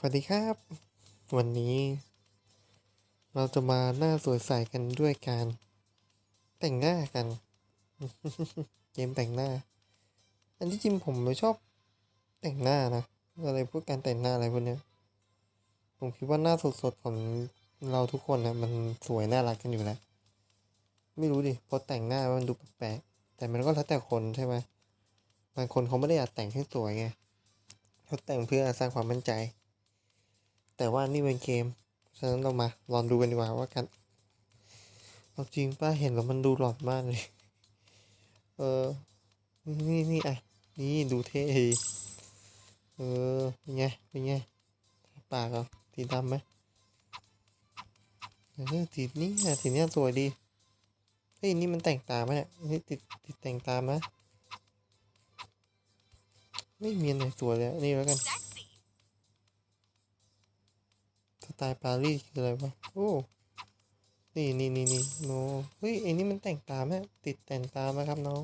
สวัสดีครับ วันนี้ เราจะมาหน้าสวยใสกันด้วยการ แต่งหน้ากัน เกมแต่งหน้า อันที่จริงผมไม่ชอบแต่งหน้านะอะไรพวกการแต่งหน้าอะไรพวกเนี้ยผมคิดว่าหน้าสดๆของเราทุกคนนะมันสวยน่ารักกันอยู่แล้วไม่รู้ดิพอแต่งหน้ามันดูแปลกแต่มันก็แล้วแต่คนใช่ไหมบางคนเขาไม่ได้อยากแต่งให้สวยไงเขาแต่งเพื่อสร้างความมั่นใจ แต่ว่านี่เป็นเกม ฉะนั้นเรามาลองดูกันดีกว่าว่ากันเอาจริงป้าเห็นแล้วมันดูหลอนมากเลย เออ นี่นี่อะ นี่ดูเท่เออ เป็นไง เป็นไง ปากเหรอสีดำไหมเออสีนี้อะสีนี้สวยดี เฮ้ย นี่มันแต่งตาไหมเนี่ยนี่ติดติดแต่งตาไหมไม่มีอันไหนสวยเลยนี่แล้วกัน ตล์ปารีสคืออะไรวะ โอ้ นี่นี่นี่นี่โนเฮ้ยไอ้นี่มันแต่งตามไหมติดแต่งตามไหมครับน้อง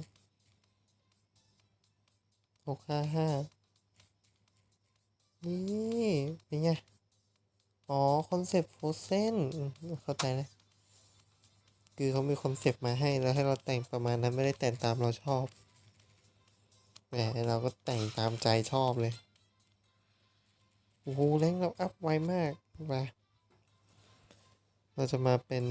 หกห้าห้านี่เป็นไง อ๋อ คอนเซปต์โฟเซนเข้าใจแล้วคือเขามีคอนเซปต์มาให้แล้วให้เราแต่งประมาณนั้นไม่ได้แต่งตามเราชอบแหมเราก็แต่งตามใจชอบเลย โอ้โหแรงเราอัพไวมาก มาเราจะมาเป็น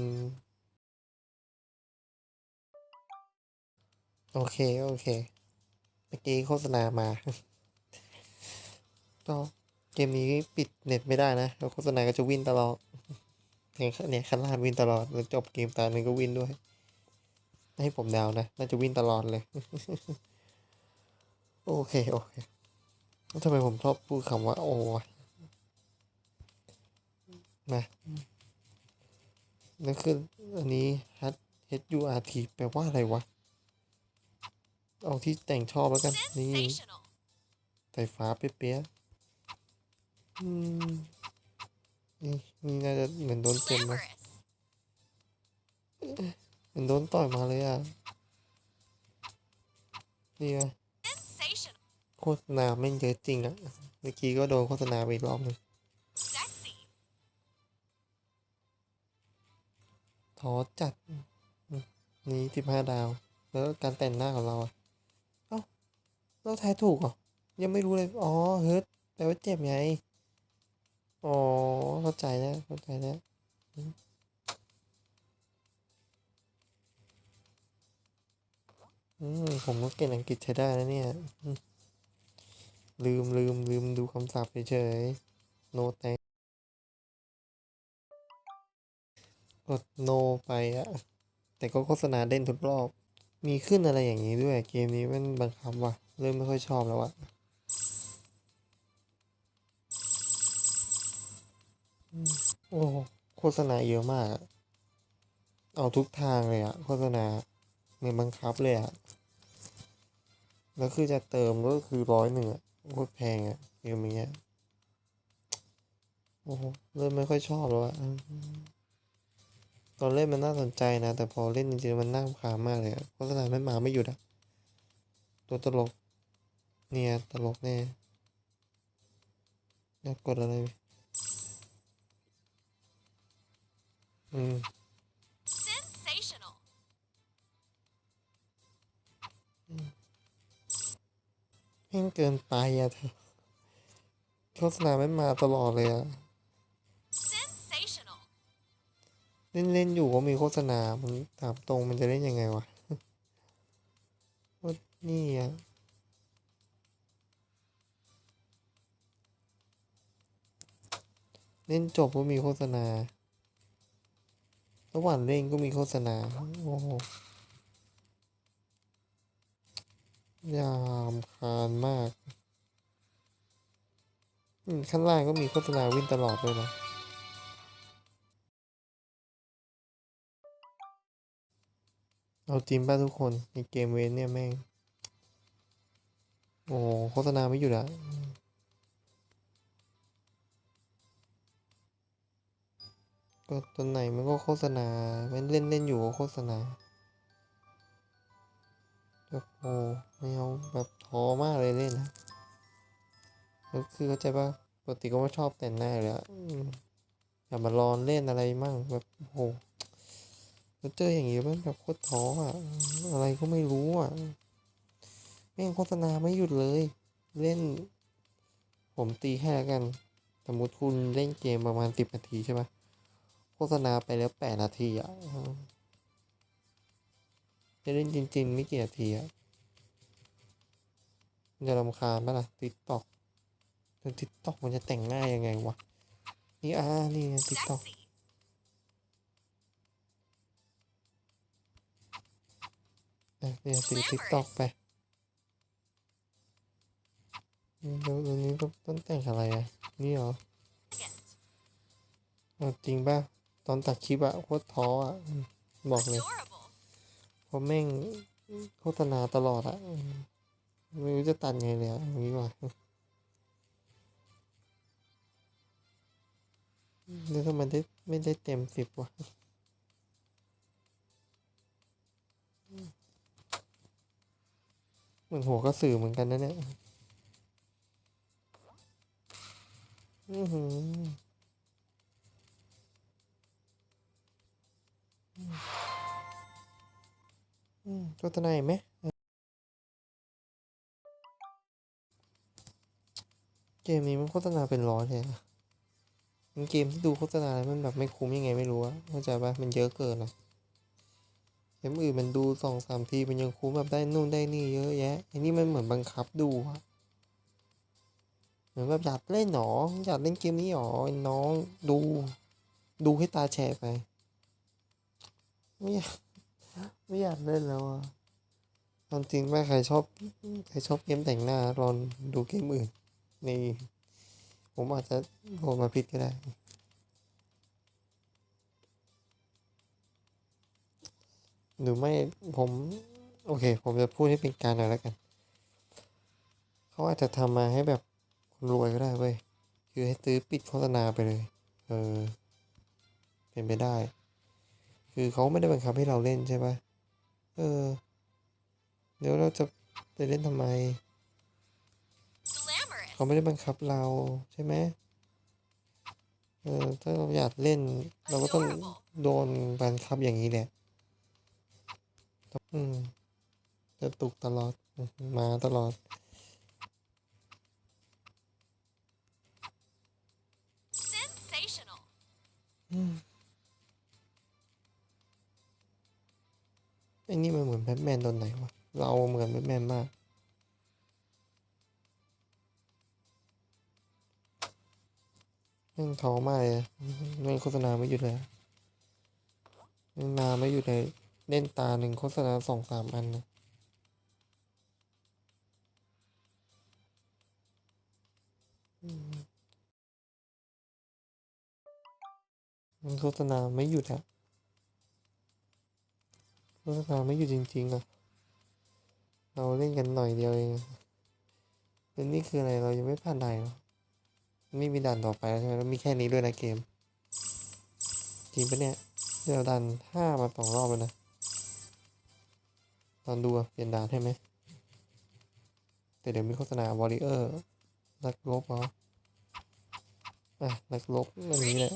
โอเค โอเค เมื่อกี้โฆษณามาก็เกมนี้ปิดเน็ตไม่ได้นะแล้วโฆษณาก็จะวิ่งตลอดเนี่ยเนี่ยคันลาดวิ่งตลอดแล้วจบเกมตาหนึ่งก็วิ่งด้วย ให้ผมดาวนะ น่าจะวิ่งตลอดเลย โอเค โอเคแล้วทำไมผมชอบพูดคำว่า โอ้ วะมานั่นคืออันนี้ H H U R T แปลว่าอะไรวะ เอาที่แต่งชอบแล้วกัน นี่ใส่ฟ้าเป๊ะๆอืมนี่นี่น่าจะเหมือนโดนเต็มนะเหมือนโดนต่อยมาเลยอะ นี่ไงโฆษณาไม่เยอะจริงอะ เมื่อกี้ก็โดนโฆษณาไปรอบหนึง อจัดนี่สิบห้าดาว แล้วการแต่งหน้าของเราอะเอ้าเราทายถูกเหรอ ยังไม่รู้เลย อ๋อ เฮิร์ตแปลว่าเจ็บไง อ๋อ เข้าใจแล้ว เข้าใจแล้วอืมผมก็เก่งอังกฤษใช้ได้นะเนี่ย ลืมลืมลืมดูคำศัพท์เฉยๆโน กดโนไปอะแต่ก็โฆษณาเด่นทุกรอบ มีขึ้นอะไรอย่างนี้ด้วยเกมนี้มันบังคับว่ะ เริ่มไม่ค่อยชอบแล้วอะโอ้โฆษณาเยอะมากเอาทุกทางเลยอะโฆษณาเนี่ยบังคับเลยอะแล้วคือจะเติมก็คือร้อยหนึ่งอะโคตรแพงอะเกมอย่างเงี้ยโอ้โหเริ่มไม่ค่อยชอบแล้วอะ อืมตอนเล่นมันน่าสนใจนะ แต่พอเล่นจริงๆมันน่ารำคาญมากเลยอะโฆษณาไม่มาไม่หยุดอะตัวตลก เนี่ยตลกแน่อยากกดอะไรไหมอืม Sensational. แม่งเกินไปอะเธอโฆษณาไม่มาตลอดเลยอะ เล่นเล่นอยู่ก็มีโฆษณา มันถามตรงมันจะเล่นยังไงวะว่านี่อะเล่นจบก็มีโฆษณา ระหว่างเล่นก็มีโฆษณา โอ้โหยามคานมากอืมข้างล่างก็มีโฆษณาวิ่งตลอดเลยนะ เอาจริงป่ะทุกคนในเกมเวนเนี่ยแม่ง โอ้โหโฆษณาไม่หยุดอะก็ตัวไหนมันก็โฆษณา มันเล่นเล่นอยู่ก็โฆษณาแบบโอ้ไม่เอาแบบท้อมากเลยเล่นนะแล้วคือเข้าใจป่ะปกติก็ไม่ชอบแต่งหน้าอยู่แล้วอืมอย่ามาลองเล่นอะไรมั่งแบบโอ้โห แล้วเจออย่างงี้มันแบบโคตรท้ออะ อะไรก็ไม่รู้อะ แม่งโฆษณาไม่หยุดเลย เล่น ผมตีให้แล้วกัน สมมติคุณเล่นเกมประมาณสิบนาทีใช่ไหมโฆษณาไปแล้วแปดนาทีอะจะเล่นจริง ๆ ไม่กี่นาทีอะจะรำคาญปะล่ะติ๊กต็อกต่ติ๊กต็อกมันจะแต่งหน้ายังไงวะ นี่อ่านี่ติ๊กต็อก เนี่ยสิติ๊กต็อกไปอืมแล้วแล้วนี้ต้องต้องแต่งอะไรอะ นี่เหรอ Elegant. เอาจริงป่ะ ตอนตัดคลิปอะโคตรท้ออะอืมบอกเลย Adorable. เพราะแม่งโฆษณาตลอดอะอืมไม่รู้จะตัดไงเลยอะอย่างนี้ว่ะแล้วทำไมได้ไม่ได้เต็มสิบวะ มือนหัวกระสือเหมือนกันนะเนี่ยอือหืออืมโฆษณาเห็นไหมเกมนี้มันโฆษณาเป็นร้อยเลยอะมันเกมที่ดูโฆษณาแล้วมันแบบไม่คุ้มยังไงไม่รู้อะเข้าใจปะมันเยอะเกินอะ เกมอื่นมันดูสองสามทีมันยังคุ้มแบบได้นู่นได้นี่เยอะแยะไอันนี้มันเหมือนบังคับดูอะเหมือนแบบอยากเล่นหนออยากเล่นเกมนี้หรอไอ้น้องดู ดูให้ตาแฉะไปไม่อยากไม่อยากเล่นแล้วอะตามจริงว่าใครชอบใครชอบเกมแต่งหน้าลองดูเกมอื่นนี่ผมอาจจะโหลดมาผิดก็ได้ หรือไม่ผมโอเค ผมจะพูดให้เป็นกลารหน่อยแล้วกัน เขาอาจจะทำมาให้แบบคนรวยก็ได้เว้ยคือให้ซื้อปิดโฆษณาไปเลย เออ เป็นไปได้ คือเขาไม่ได้บังคับให้เราเล่นใช่ปะเออ เดี๋ยวเราจะไปเล่นทำไม Glamorous. เขาไม่ได้บังคับเราใช่ไหมเออถ้าเราอยากเล่น เราก็ต้อง Adorable. โดนบังคับอย่างนี้แหละ อืมจะตุกตลอด มาตลอด Sensational. อืมไอ้นี่มันเหมือนแบทแมนตอนไหนวะ เราเหมือนแบทแมนมากแม่งท้อมากเลยอะแม่งโฆษณาไม่หยุดเลยอะแม่งมาไม่หยุดเลย เล่นตาหนึ่งโฆษณาสองสามอันนะมันโฆษณาไม่หยุดอะโฆษณาไม่หยุดจริง ๆอะเราเล่นกันหน่อยเดียวเองแล้วนี่คืออะไรเรายังไม่ผ่านด่านหรอไม่มีด่านต่อไปใช่ไหมแล้วมีแค่นี้ด้วยนะเกม จริงปะเนี่ยเดี๋ยวดันห้ามาสองรอบแล้วนะ ตอนดูอะเปลี่ยนด่านให้ไหมแต่เดี๋ยวมีโฆษณาวอริเออร์นักรบเหรออะนักรบอันนี้แหละ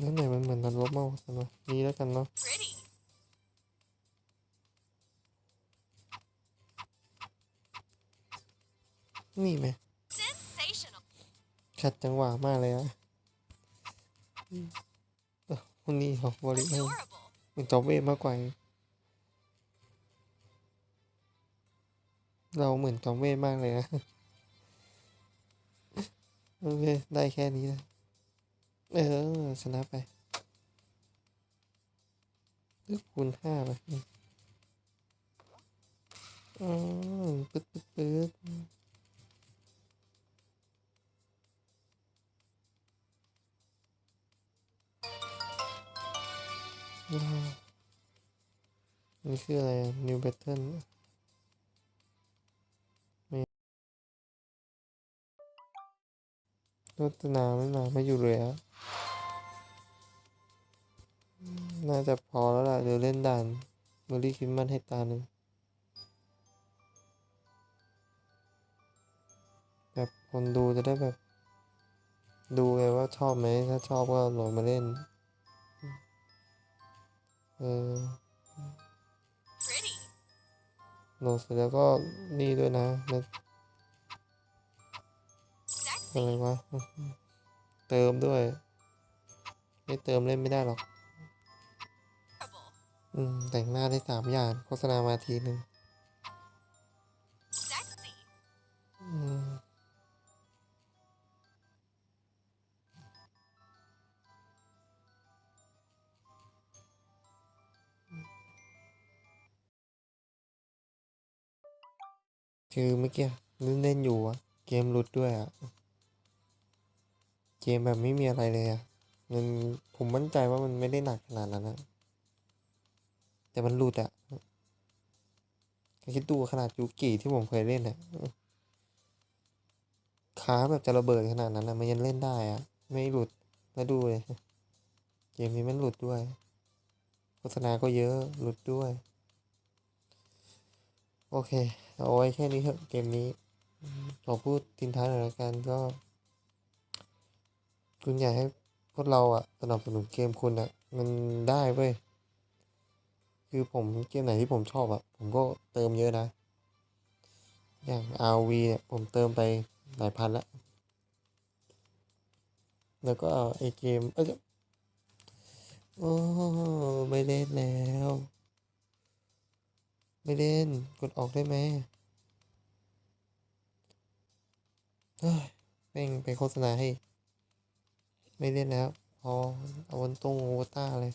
นั่นไหนมันเหมือนนักรบมากกว่ากันวะนี้แล้วกันเนาะ Pretty. นี่ไหม Sensational. ขัดจังหวะมากเลยอะ คนนี้เหรอวอริเออร์ Adorable. มันจอมเวทมากกว่า เราเหมือนจอมเวทมากเลยนะ โอเค ได้แค่นี้นะ เออ ชนะไปลึกคูณห้าไปอืมอ๋อปึ๊ดปึ๊ดปึ๊ด นี่คืออะไร New Battle ไม่โฆษณาไม่มาไม่อยู่เลยอะน่าจะพอแล้วล่ะ เดี๋ยวเล่นด่านเมอรี่คิมมันให้ตาหนึ่งแบบคนดูจะได้แบบ ดูไงว่าชอบไหม ถ้าชอบก็โหลดมาเล่น เออโหลดเสร็จแล้วก็นี่ด้วยนะน Sexy. อะไรวะเติมด้วย ไม่เติมเล่นไม่ได้หรอก อืม แต่งหน้าได้สามอย่างโฆษณามาทีหนึ่งอืม คือเมื่อกี้เล่นเล่นอยู่อะเกมหลุดด้วยอะเกมแบบไม่มีอะไรเลยอะมันผมมั่นใจว่ามันไม่ได้หนักขนาดนั้นนะแต่มันหลุดอะคิดดูขนาดยูกิที่ผมเคยเล่นอะขาแบบจะระเบิดขนาดนั้นอะมันยังเล่นได้อะไม่หลุดแล้วดูเลยเกมนี้มันหลุดด้วย โฆษณาก็เยอะหลุดด้วย โอเค เอาไว้แค่นี้เถอะเกมนี้ขอพูดทิ้งท้ายหน่อยละกันก็ คุณอยากให้พวกเราอะสนับสนุนเกมคุณอะมันได้เว้ยคือผมเกมไหนที่ผมชอบอะผมก็เติมเยอะนะ อย่าง RV เนี่ยผมเติมไปหลายพันละแล้วก็ไอเกมเอ้ยโอ้ไม่เล่นแล้ว ไม่เล่น กดออกได้ไหมเฮ้ยแม่งไปโฆษณาให้ ไม่เล่นแล้วพอเอาวันตรงโอวต้าเลย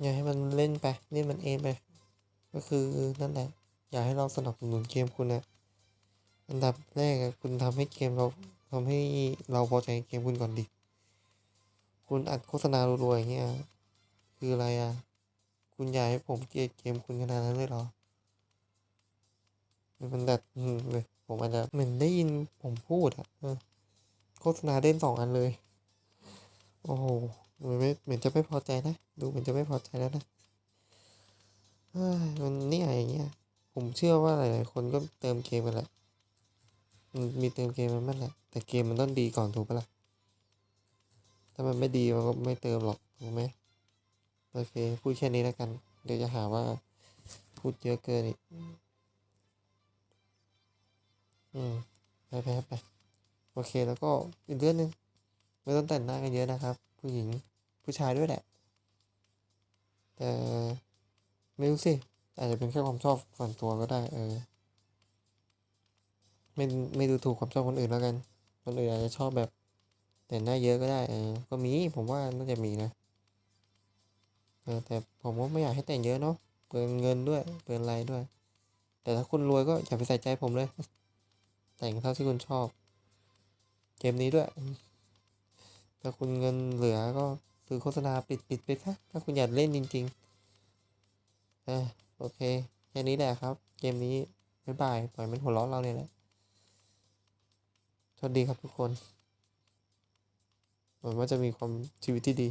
อยากให้มันเล่นไป เล่นมันเองไป ก็คือนั่นแหละ อยากให้เราสนับสนุนเกมคุณนะอันดับแรกอะคุณทำให้เกมเราทำให้เราพอใจเกมคุณก่อนดิ คุณอัดโฆษณารัวๆอย่างเงี้ย คืออะไรอะ คุณอยากให้ผมเกลียดเกมคุณขนาดนั้นเลยเหรอ มันแบบเลย ผมอาจจะเหมือนได้ยินผมพูดอะโฆษณาเล่นสองอันเลย โอ้โหเหมือนไม่เหมือนจะไม่พอใจนะ ดูเหมือนจะไม่พอใจแล้วนะมันนี่ยอย่างเงี้ย ผมเชื่อว่าหลายๆคนก็เติมเกมกันแหละมันมีเติมเกมมันนั่นแหละ แต่เกมมันต้องดีก่อนถูกปะล่ะ ถ้ามันไม่ดีมันก็ไม่เติมหรอกถูกไหม โอเค พูดแค่นี้แล้วกัน เดี๋ยวจะหาว่า พูดเยอะเกินอีก อืมไปไปไปโอเคแล้วก็อีกเรื่องหนึ่งไม่ต้องแต่งหน้ากันเยอะนะครับ ผู้หญิงผู้ชายด้วยแหละ แต่ไม่รู้สิอาจจะเป็นแค่ความชอบส่วนตัวก็ได้ เออ ไม่ไม่ดูถูกความชอบคนอื่นแล้วกันคนอื่นอาจจะชอบแบบ แต่งหน้าเยอะก็ได้ เออ ก็มีผมว่าน่าจะมีนะ อแต่ผมก็ไม่อยากให้แต่งเยอะเนาะเปลืองเงินด้วยเปลืองอะไรด้วย แต่ถ้าคุณรวยก็อย่าไปใส่ใจผมเลย แต่งเท่าที่คุณชอบ เกมนี้ด้วย ถ้าคุณเงินเหลือก็ซื้อโฆษณาปิดปิดไปซะถ้าคุณอยากเล่นจริงๆเออโอเคแค่นี้แหละครับ เกมนี้บ๊ายบายปล่อยมันหัวเราะเราเนี่ยแหละสวัสดีครับทุกคนหวังว่าจะมีความชีวิตที่ดี